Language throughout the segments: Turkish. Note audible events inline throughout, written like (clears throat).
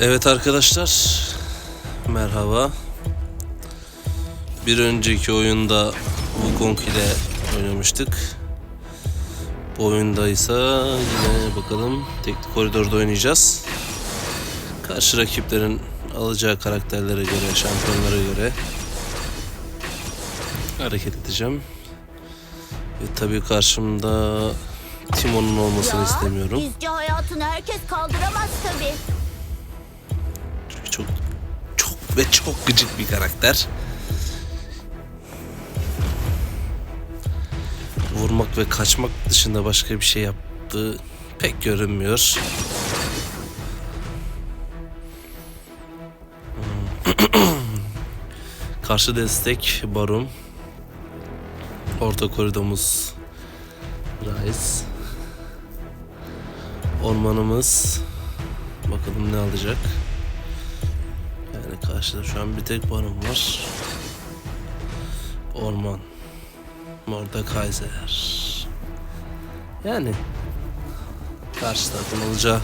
Evet arkadaşlar, merhaba. Bir önceki oyunda Wukong ile oynamıştık. Bu oyunda ise yine bakalım teknik koridorda oynayacağız. Karşı rakiplerin alacağı karakterlere göre, şampiyonlara göre hareket edeceğim. Ve tabii karşımda Timon'un olmasını istemiyorum. Bizce hayatını herkes kaldıramaz tabii. Ve çok gıcık bir karakter. Vurmak ve kaçmak dışında başka bir şey yaptığı pek görünmüyor. (clears throat) Karşı destek Barum. Orta koridorumuz Rice. Ormanımız bakalım ne alacak. Karşıda şu an bir tek Barum var. Orman. Mordekaiser. Yani karşı tarafın olacağı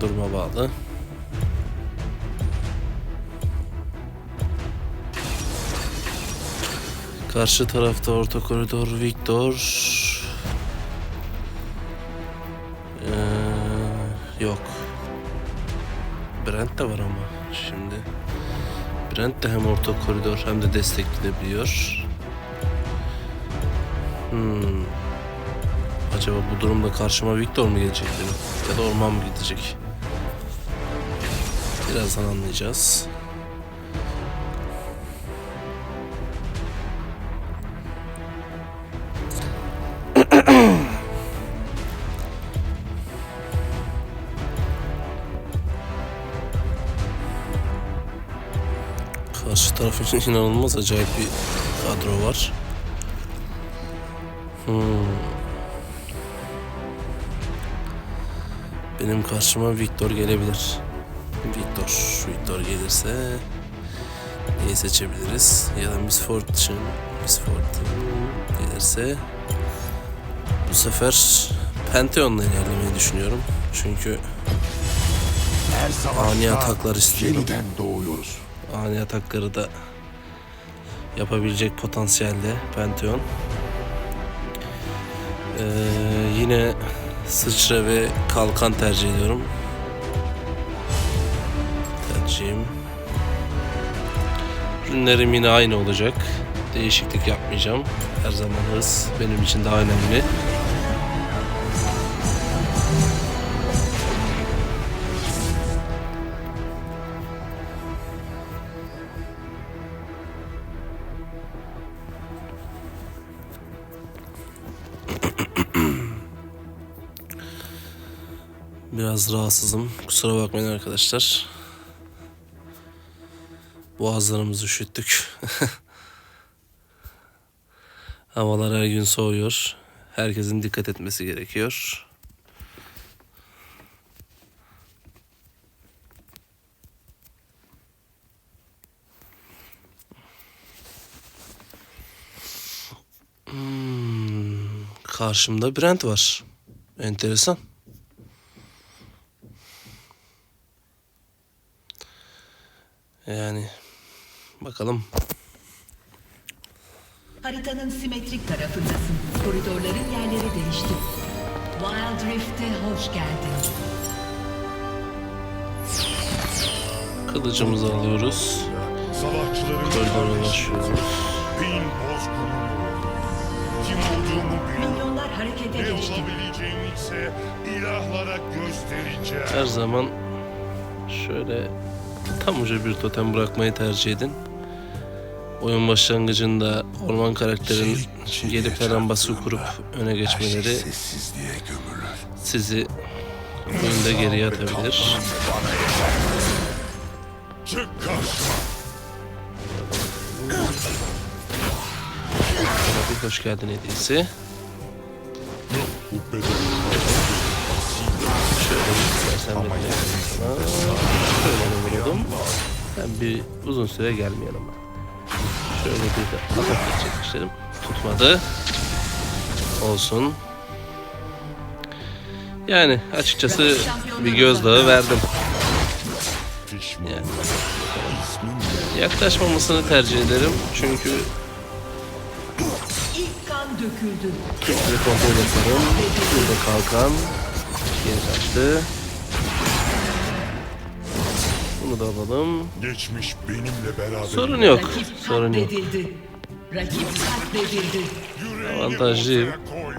duruma bağlı. Karşı tarafta orta koridor Victor. Ee, yok. Brent de var ama şimdi. Brent de hem orta koridor hem de destek gidebiliyor. Hmm. Acaba bu durumda karşıma Victor mu gelecek benim? Ya da orman mı gidecek? Birazdan anlayacağız. Taraf için inanılmaz acayip bir kadro var. Hmm. Benim karşıma Victor gelebilir. Victor, Victor gelirse neyi seçebiliriz? Ya da Miss Fortune, Miss Fortune gelirse bu sefer Pantheon'la ilerlemeyi düşünüyorum. Çünkü Ani ataklar istiyorum. Yeniden doğuyoruz. Ani atakları da yapabilecek potansiyelde Pantheon. Ee, yine sıçra ve kalkan tercih ediyorum. Tercihim. Ürünlerim yine aynı olacak. Değişiklik yapmayacağım. Her zaman hız benim için daha önemli. Biraz rahatsızım. Kusura bakmayın arkadaşlar. Boğazlarımızı üşüttük. (laughs) Havalar her gün soğuyor. Herkesin dikkat etmesi gerekiyor. Hmm, karşımda Brent var. Enteresan. Yani bakalım. Haritanın simetrik tarafındasın. Koridorların yerleri değişti. Wild Rift'e hoş geldin. Kılıcımızı alıyoruz. Koridora ulaşıyoruz. Bin. Kim olduğumu bil. Milyonlar harekete Ne geçti. olabileceğimi ise ilahlara göstereceğim. Her zaman şöyle tam uca bir totem bırakmayı tercih edin. Oyun başlangıcında orman karakterin gelip her an baskı kurup öne geçmeleri sizi oyunda geriye atabilir. Çık. Bir hoş geldin hediyesi. Şöyle istersen bekleyelim sana. Şöyle vurdum. Ben bir uzun süre gelmeyelim ama. Şöyle bir de atak geçecekmişlerim. Tutmadı. Olsun. Yani açıkçası bir gözdağı verdim. Yani. Yaklaşmamasını tercih ederim. Çünkü. Kimleri kontrol yaparım. Burada kalkan. Geri kaçtı. Bunu da alalım. geçmiş benimle beraber. Sorun yok. Rakip Sorun yok. katledildi. Rakip katledildi. Yüreğini Avantajlıyım. ortaya koy.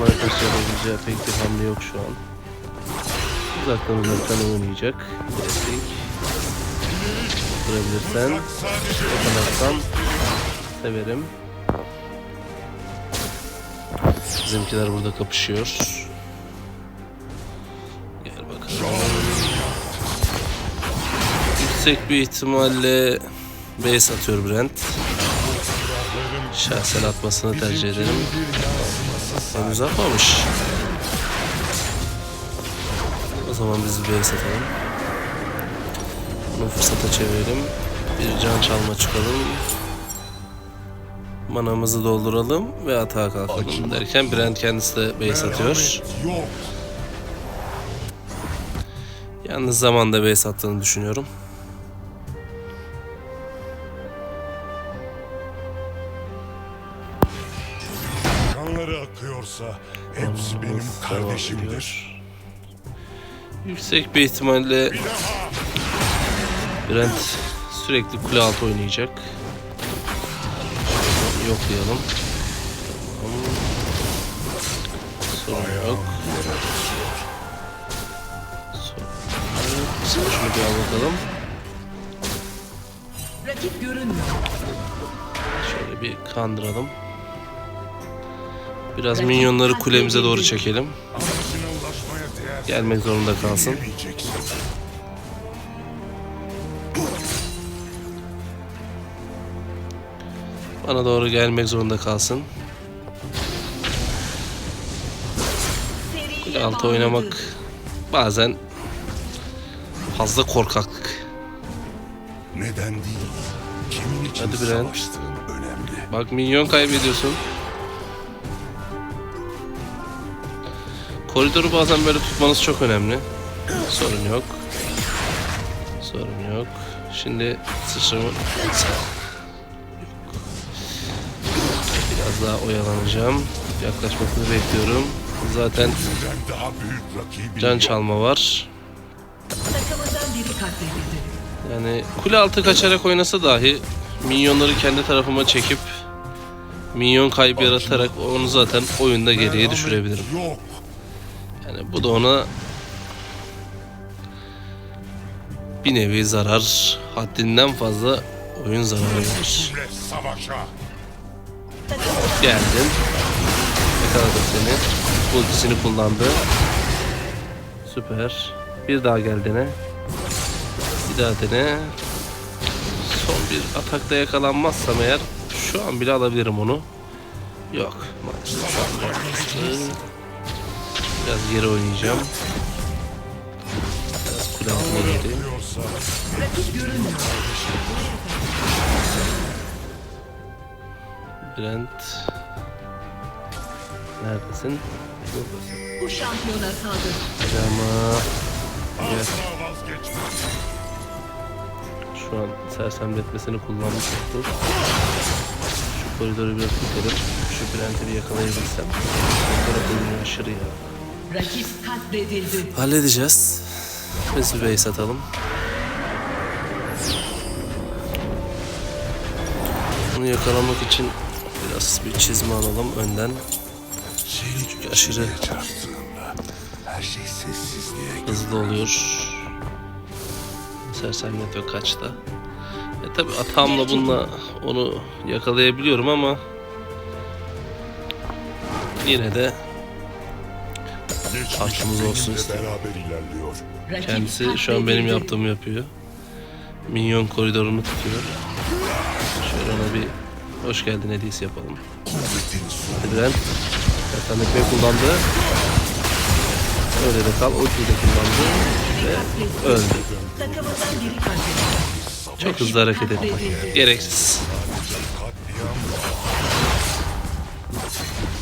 Markası yapabileceği pek bir hamle yok şu an. Uzaktan uzaktan oynayacak. Klasik. Durabilirsen. Bak sadece Yakalarsan severim. Bizimkiler burada kapışıyor. Yüksek bir ihtimalle base atıyor Brent. Şahsen atmasını tercih ederim. Henüz atmamış. O zaman biz base atalım. Bunu fırsata çevirelim. Bir can çalma çıkalım. Manamızı dolduralım ve atağa kalkalım derken Brent kendisi de base atıyor. Yalnız zamanda base attığını düşünüyorum. Devam kardeşimdir. ediyor. Yüksek bir ihtimalle. Brent sürekli kule altı oynayacak. Yoklayalım. Tamam. Sorun yok. Sorun yok. Şunu bir al bakalım. Rakip görünmüyor. Şöyle bir kandıralım. Biraz minyonları kulemize doğru çekelim. Gelmek zorunda kalsın. Bana doğru gelmek zorunda kalsın. Kule altı oynamak bazen fazla korkaklık. Neden değil? Kimin için Hadi önemli. Bak minyon kaybediyorsun. Koridoru bazen böyle tutmanız çok önemli. Sorun yok. Sorun yok. Şimdi sıçramı... Biraz daha oyalanacağım. Yaklaşmasını bekliyorum. Zaten can çalma var. Yani kule altı kaçarak oynasa dahi minyonları kendi tarafıma çekip minyon kaybı yaratarak onu zaten oyunda geriye düşürebilirim. Bu da ona bir nevi zarar, haddinden fazla oyun zararı verir. Geldin. Yakaladım seni. Ultisini kullandı. Süper. Bir daha gel. Bir daha dene. Son bir atakta yakalanmazsam eğer şu an bile alabilirim onu. Yok. Maalesef. Biraz geri oynayacağım. Biraz kule altına görünmüyor. Brent. Neredesin? Bu şampiyona saldır. Ama vazgeçme. şu an sersemletmesini kullanmış oldu. Şu koridoru biraz bitelim. Şu Brent'i bir yakalayabilsem. O taraf oynuyor aşırı ya. Rakip katledildi. Halledeceğiz. Biz bir base atalım. Bunu yakalamak için biraz bir çizme alalım önden. Seni aşırı- aşırı çarptığında her şey sessizliğe hızlı oluyor. Sersemlet ve kaçta. E tabi atağımla bununla onu yakalayabiliyorum ama yine de Aklımız olsun istedim. beraber ilerliyor. Rakip kendisi şu an benim yaptığımı yapıyor. Minyon koridorunu tutuyor. Şöyle ona bir hoş geldin hediyesi yapalım. Hadi Brent. Sersemletmeyi kullandı. Öyle de kal. Ultiyi de kullandı. Ve öldü. Çok hızlı hareket etti. Katledildi. Gereksiz.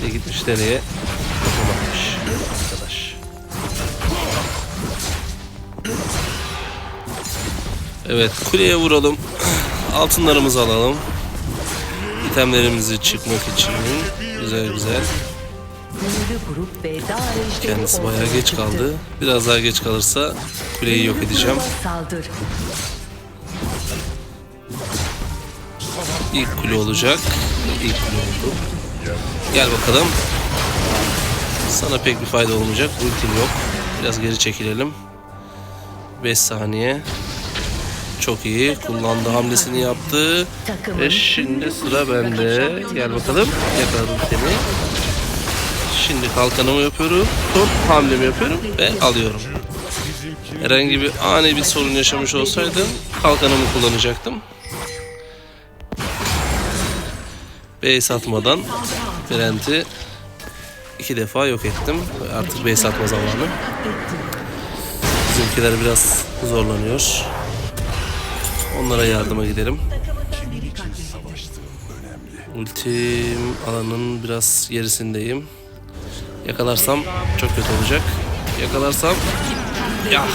Ne gitmiş nereye? Yapamamış. Evet kuleye vuralım. Altınlarımızı alalım. İtemlerimizi çıkmak için. Güzel güzel. Kendisi bayağı geç kaldı. Biraz daha geç kalırsa kuleyi yok edeceğim. İlk kule olacak. İlk kule oldu. Gel bakalım. Sana pek bir fayda olmayacak. Ultim yok. Biraz geri çekilelim. 5 saniye. Çok iyi. Kullandı hamlesini yaptı. Ve şimdi sıra bende. Gel bakalım. Yakaladım seni. Şimdi kalkanımı yapıyorum. Son hamlemi yapıyorum ve alıyorum. Herhangi bir ani bir sorun yaşamış olsaydım kalkanımı kullanacaktım. Base atmadan Brent'i iki defa yok ettim. Artık base atma zamanı. Bizimkiler biraz zorlanıyor. Onlara yardıma gidelim. Ultim alanın biraz gerisindeyim. Yakalarsam çok kötü olacak. Yakalarsam ya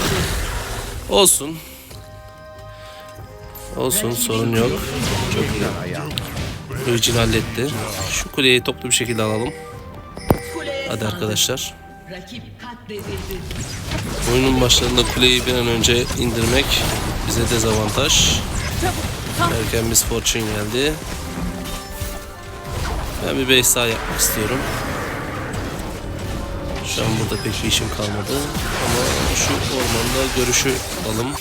olsun. Olsun sorun yok. Çok iyi. Luigi'ni halletti. Şu kuleyi toplu bir şekilde alalım. Hadi arkadaşlar. Rakip katledildi. Oyunun başlarında kuleyi bir an önce indirmek bize dezavantaj. Erken bir Fortune geldi. Ben bir base daha yapmak istiyorum. Şu an burada pek bir işim kalmadı. Ama şu ormanda görüşü alalım.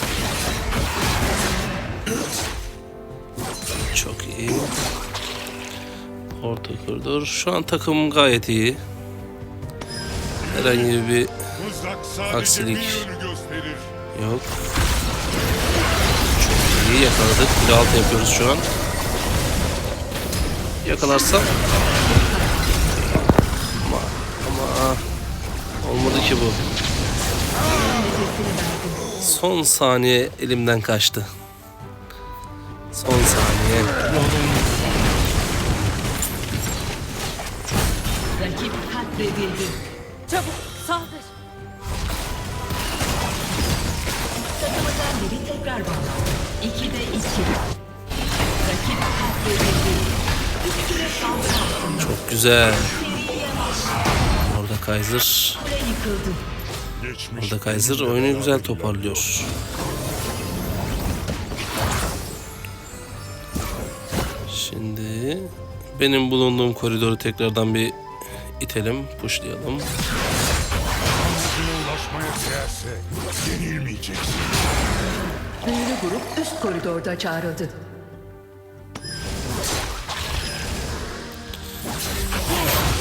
Çok iyi. Orta koridor. Şu an takım gayet iyi. Herhangi bir Aksilik. Yok. Çok iyi yakaladık. Bir alt yapıyoruz şu an. Yakalarsam. Ama, ama olmadı ki bu. Son saniye elimden kaçtı. Son saniye. Rakip katledildi. Çabuk saldır. Takımından biri tekrar bana. İkide iki. Rakip katledildi. Üstüne saldırı altında. Çok güzel. Orada Kaiser. Kule yıkıldı. Geçmiş Orada Kaiser oyunu güzel toparlıyor. Şimdi benim bulunduğum koridoru tekrardan bir itelim, pushlayalım. ulaşmaya değerse yenilmeyeceksin. Büyülü grup üst koridorda çağrıldı.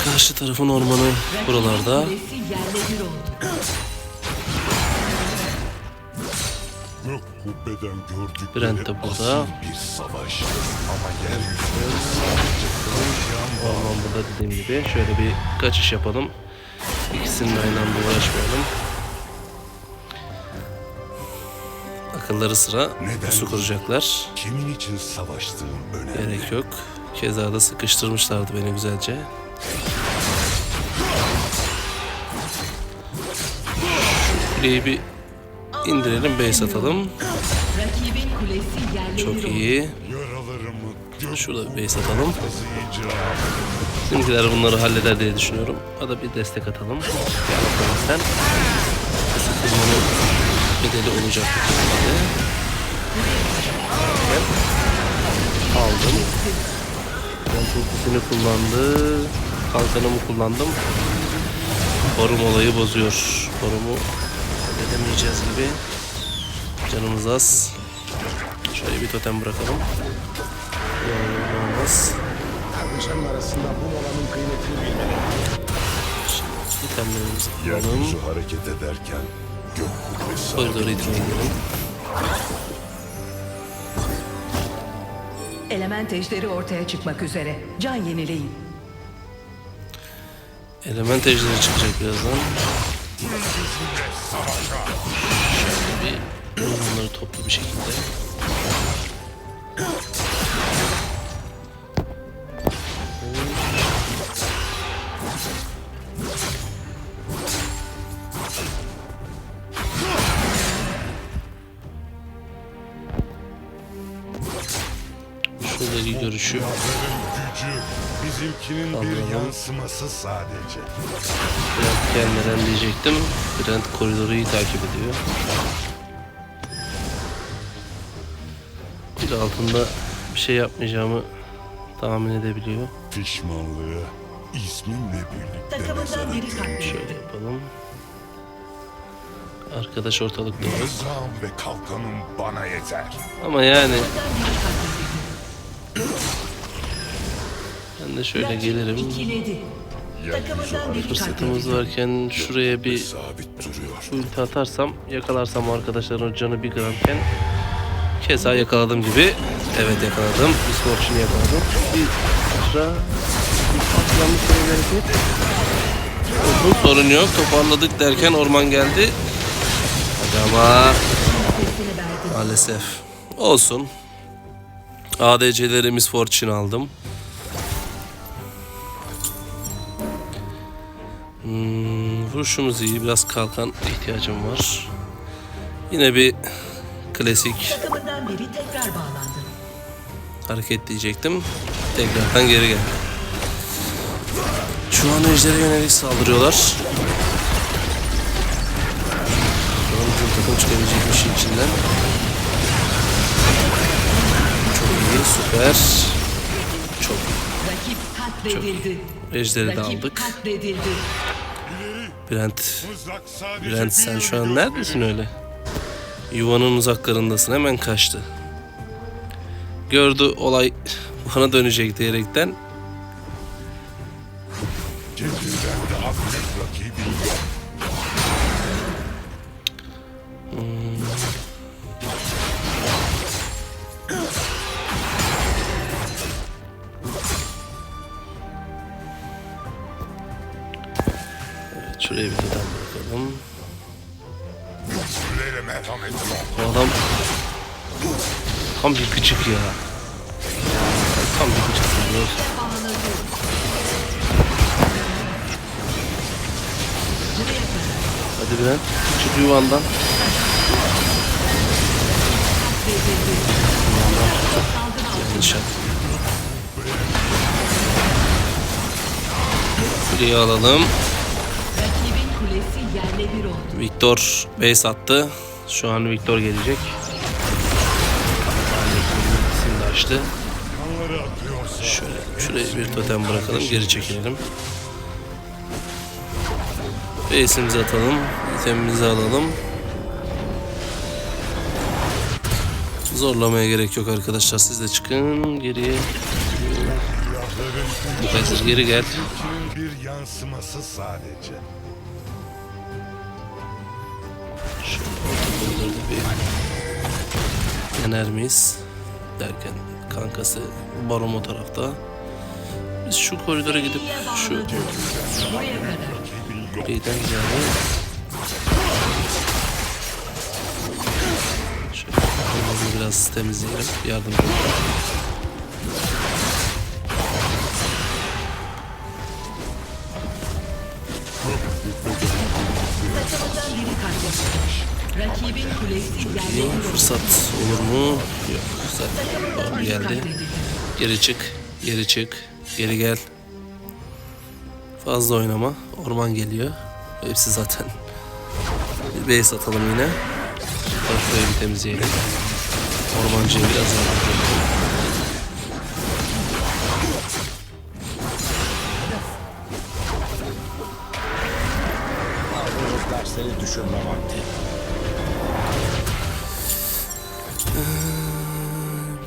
Karşı tarafın ormanı buralarda. Gök kubbeden gördükleri Brent de burada. bir savaş. Ama yeryüzünde Orman burada dediğim gibi. Şöyle bir kaçış yapalım. İkisinin aynı anda uğraşmayalım. Akılları sıra Neden? su kuracaklar. kimin için savaştığın önemli. Gerek yok. Keza da sıkıştırmışlardı beni güzelce. Şu kuleyi bir indirelim, base atalım. Çok iyi. Şurada bir base atalım. Bizimkiler bunları halleder diye düşünüyorum. Hadi bir destek atalım. Sen. Sıkılmanın bedeli olacak. Aldım. Ben ultisini kullandı. Kalkanımı kullandım. Forum olayı bozuyor. Forumu edemeyeceğiz gibi. Canımız az. Şöyle bir totem bırakalım. Yani olmaz. İtemlerimizi kullanalım. Yeryüzü hareket ederken gök kubbesi. Element ejderi ortaya çıkmak üzere. Can yenileyin. Element ejderi çıkacak birazdan. Şöyle bir bunları toplu bir şekilde. Silahların gücü bizimkinin bir Kaldıralım. yansıması sadece. Brent gelmeden diyecektim. Brent koridoru iyi takip ediyor. Bir altında bir şey yapmayacağımı tahmin edebiliyor. Pişmanlığı isminle birlikte Takımından Şöyle yapalım. Arkadaş ortalıkta. Rızam ve kalkanım bana yeter. Ama yani. Ben de şöyle gelirim. Fırsatımız varken şuraya bir Sabit duruyor. ulti atarsam yakalarsam arkadaşların canı bir gramken keza yakaladığım gibi evet yakaladım. Misfortune'u yakaladım. Bir sıra atlamış bir hareket. Sorun yok. Toparladık derken orman geldi. Hadi ama maalesef. Olsun. ADC'leri Misfortune aldım. Vuruşumuz iyi. Biraz kalkan ihtiyacım var. Yine bir klasik Takımından biri tekrar bağlandı. hareket diyecektim. Tekrardan geri geldi. Şu an ejdere yönelik saldırıyorlar. Bakalım bizim takım çıkabilecek bir şey içinden. Çok iyi, süper. Çok Rakip katledildi. Ejderi de aldık. Bülent, Bülent sen şu an neredesin öyle? Yuvanın uzaklarındasın hemen kaçtı. Gördü olay bana dönecek diyerekten tam bir gıcık ya. Tam bir gıcık Hadi Bülent çık yuvandan. Yanlış yap. Kuleyi alalım. Victor base attı. Şu an Victor gelecek. İkisini de açtı. Kanları akıyorsa Şöyle şuraya bir totem bırakalım. Geri çekilelim. Base'imizi atalım. itemimizi alalım. Zorlamaya gerek yok arkadaşlar. Siz de çıkın geriye. Bu Kaiser geri gel. bir yansıması sadece. Şöyle bir dener miyiz? Derken kankası Baron o tarafta. Biz şu koridora gidip şu. Birden geldi. Şöyle biraz temizleyelim. Yardımcı olalım. Oldu. fırsat olur mu? Yok. Baron biri geldi. Geri çık. Geri çık. Geri gel. Fazla oynama. Orman geliyor. Hepsi zaten. (laughs) Bir base atalım yine. Şurayı bir temizleyelim. Ormancıya biraz yardımcı olalım. dersleri düşünme vakti.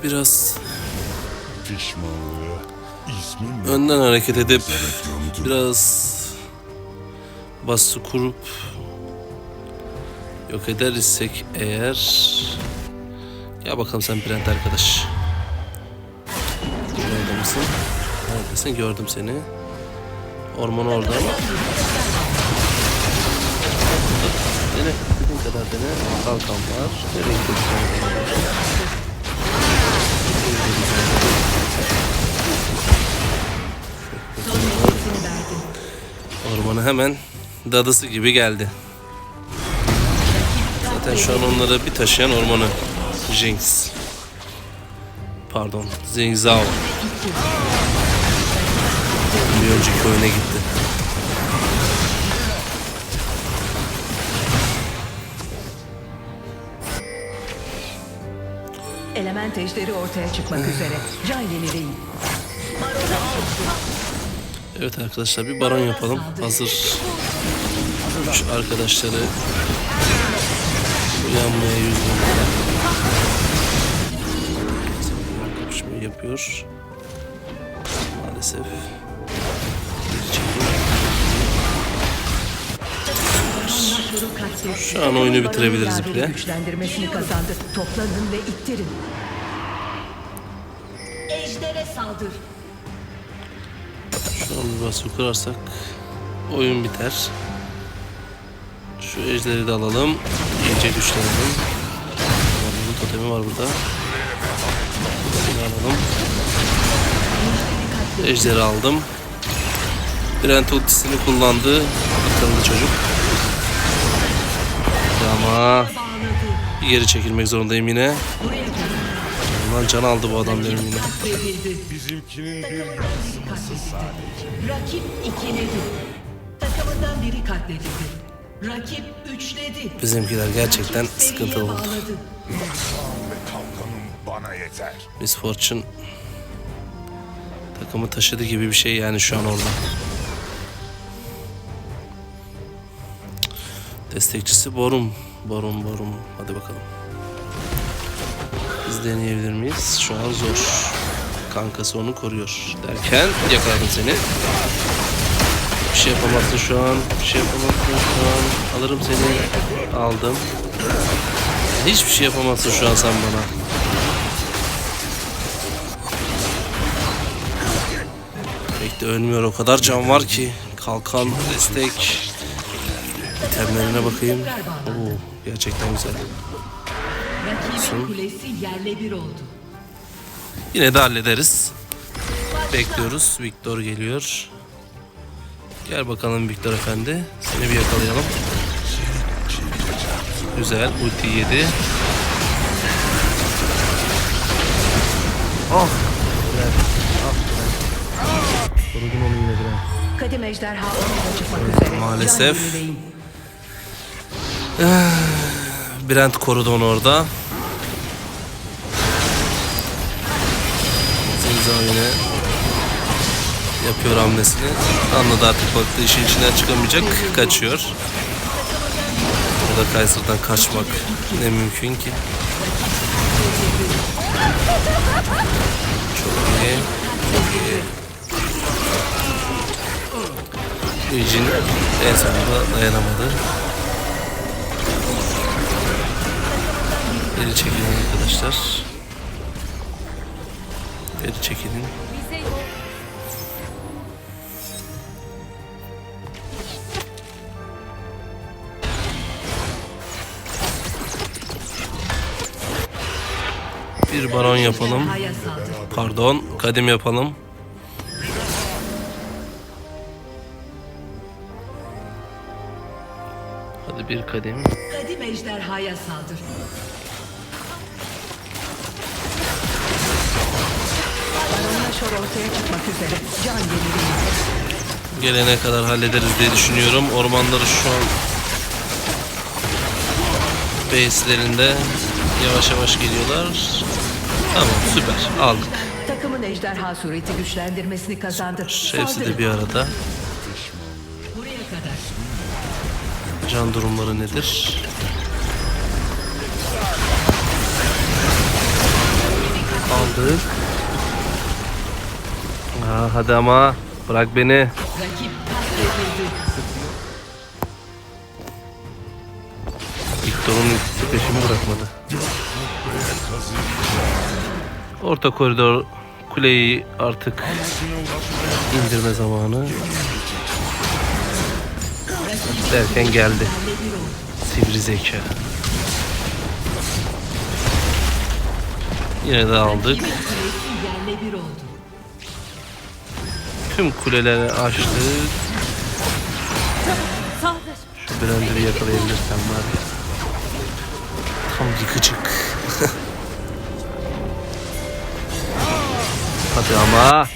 Biraz Pişmanlığı isminle önden hareket edip biraz baskı kurup yok eder isek eğer ya bakalım sen Brent arkadaş orada mısın? Neredesin? Gördüm seni. Orman orada ama dene. Dediğin kadar dene. Kalkan var. Nereye gidiyorsun? Ormanı hemen dadısı gibi geldi. Zaten şu an onlara bir taşıyan ormanı. Jinx. pardon. Zheng Zhao. Bir önceki oyuna gitti. Element ejderi ortaya çıkmak üzere. Can yenileyin. Evet arkadaşlar bir baron yapalım. Hazır üç arkadaşları uyanmaya yüz bulmadan. Kapışmayı yapıyor. Maalesef. Geri çekil. Şu an oyunu bitirebiliriz bile. güçlendirmesini kazandı. Toplanın ve ittirin. Ejdere saldır. Şu an bir baskı kurarsak oyun biter. Şu ejderi de alalım. İyice güçlenelim. Bunun totemi var burada. Bunu alalım. Ejderi aldım. Brent ultisini kullandı. Akıllı çocuk. Ama geri çekilmek zorundayım yine. Lan can aldı bu adam benim yine. Bizimkinin bir Katledildi. Rakip ikiledi. Takımından biri katledildi. Rakip üçledi. Bizimkiler gerçekten sıkıntılı oldu. bana yeter. Miss Fortune takımı taşıdı gibi bir şey yani şu an orada. Destekçisi Borum. Borum Borum. Hadi bakalım. Biz deneyebilir miyiz? Şu an zor. Kankası onu koruyor. Derken yakaladım seni. Bir şey yapamazsın şu an. Bir şey yapamazsın şu an. Alırım seni. Aldım. Hiçbir şey yapamazsın şu an sen bana. Bekle ölmüyor o kadar can var ki. Kalkan, destek. İtemlerine bakayım. Oo, gerçekten güzel. Rakibin kulesi yerle bir oldu. Yine de hallederiz. Bekliyoruz. Victor geliyor. Gel bakalım Victor efendi. Seni bir yakalayalım. Güzel. Ulti yedi. Ah. Güzel. Ah. onu yine biraz. Ejderha üzere. Maalesef. Yenileyin. Brent korudu onu orada. Zinza yine yapıyor hamlesini. Anladı artık baktı işin içinden çıkamayacak. Kaçıyor. Burada Kaiser'dan kaçmak ne mümkün ki. Çok iyi. Çok iyi. Eugene en sonunda dayanamadı. Geri çekilin arkadaşlar. Geri çekilin. Bir baron yapalım. Pardon, kadim yapalım. Hadi bir kadim. Kadim ejderhaya saldır. Nashor ortaya çıkmak üzere. Can yenileyin. Gelene kadar hallederiz diye düşünüyorum. Ormanları şu an base'lerinde yavaş yavaş geliyorlar. Tamam süper aldık. Takımın ejderha sureti güçlendirmesini kazandı. Hepsi de bir arada. Buraya kadar. Can durumları nedir? Aldık. Aa, hadi ama bırak beni. Victor'un ultisi peşimi bırakmadı. Orta koridor kuleyi artık indirme zamanı. Derken geldi. Sivri zeka. Yine de aldık. Tüm kuleleri açtık. Şu blender'ı yakalayabilirsem var ya. Tam yıkıcık. (laughs) Hadi ama.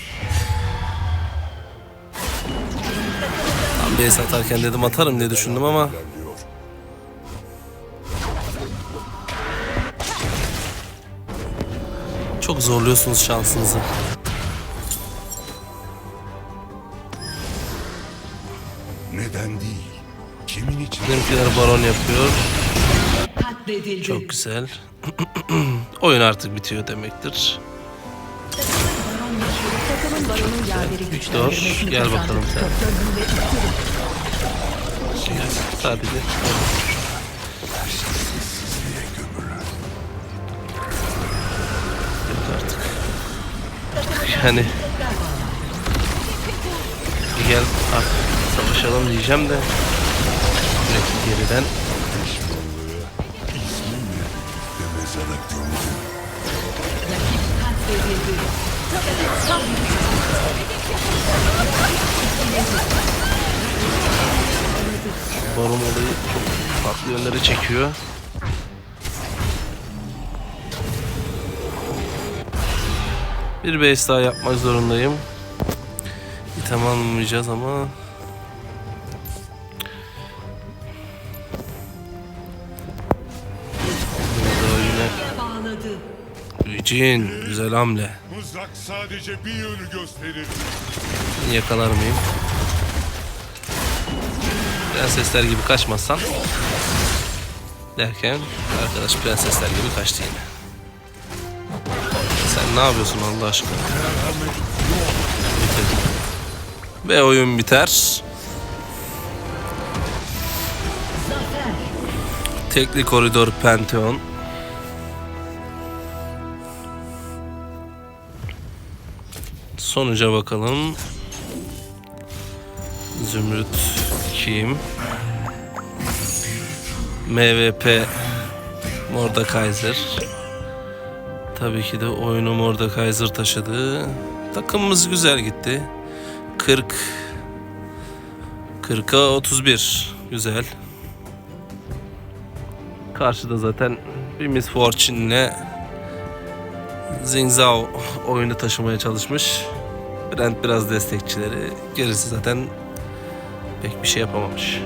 Tam base atarken dedim atarım diye düşündüm ama. Çok zorluyorsunuz şansınızı. Bizimkiler baron yapıyor. Katledildi. Çok güzel. (clears throat) Oyun artık bitiyor demektir. Takımın baronu yerleri Victor gel bakalım sen. Sadece Yok artık. Yani gel artık savaşalım diyeceğim de sürekli geriden baron olayı çok farklı yönlere çekiyor. Bir base daha yapmak zorundayım. İtem almayacağız ama Eugene güzel hamle. Mızrak sadece bir yönü gösterir. Yakalar mıyım? Prensesler gibi kaçmazsan derken arkadaş prensesler gibi kaçtı yine. Sen ne yapıyorsun Allah aşkına? Bitirdim. Ve oyun biter. Tekli koridor Pantheon. Sonuca bakalım. Zümrüt kim? MVP Mordekaiser. Tabii ki de oyunu Mordekaiser taşıdı. Takımımız güzel gitti. 40 40'a 31. Güzel. Karşıda zaten bir Miss Fortune'le Zingzao oyunu taşımaya çalışmış. Brent biraz destekçileri. Gerisi zaten pek bir şey yapamamış.